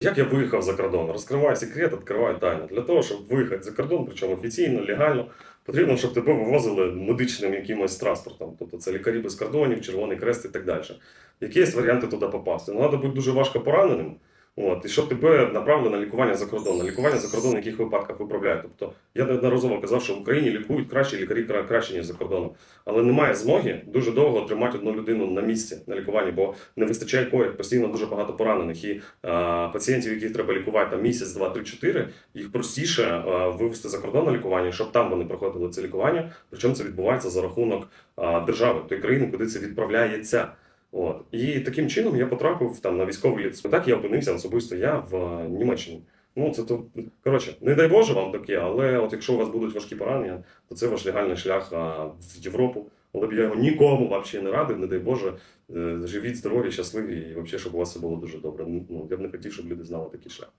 Як я виїхав за кордон? Розкривай секрет, відкривай тайну. Для того, щоб виїхати за кордон, причому офіційно, легально, потрібно, щоб тебе вивозили медичним якимось транспортом. Тобто це лікарі без кордонів, Червоний Крест і так далі. Які є варіанти туди попасти? Ну, треба бути дуже важко пораненим. От, і щоб тебе направили на лікування за кордон. На лікування за кордон в яких випадках виправляють. Тобто я неодноразово казав, що в Україні лікують кращі лікарі краще, ніж за кордоном. Але немає змоги дуже довго тримати одну людину на місці на лікуванні, бо не вистачає коїв, постійно дуже багато поранених. І а, пацієнтів, яких треба лікувати там місяць, два, три, чотири, їх простіше а, вивести за кордон на лікування, щоб там вони проходили це лікування. Причому це відбувається за рахунок а, держави, тої країни, куди це відправляється. От і таким чином я потрапив там на військовий ліц. Так я опинився особисто я в е, Німеччині. Ну це то коротше, не дай Боже вам таке, але от якщо у вас будуть важкі поранення, то це ваш легальний шлях а, в Європу. Але б я його нікому взагалі не радив, не дай Боже, Е, живіть здорові, щасливі і взагалі, щоб у вас все було дуже добре. Ну я б не хотів, щоб люди знали такий шлях.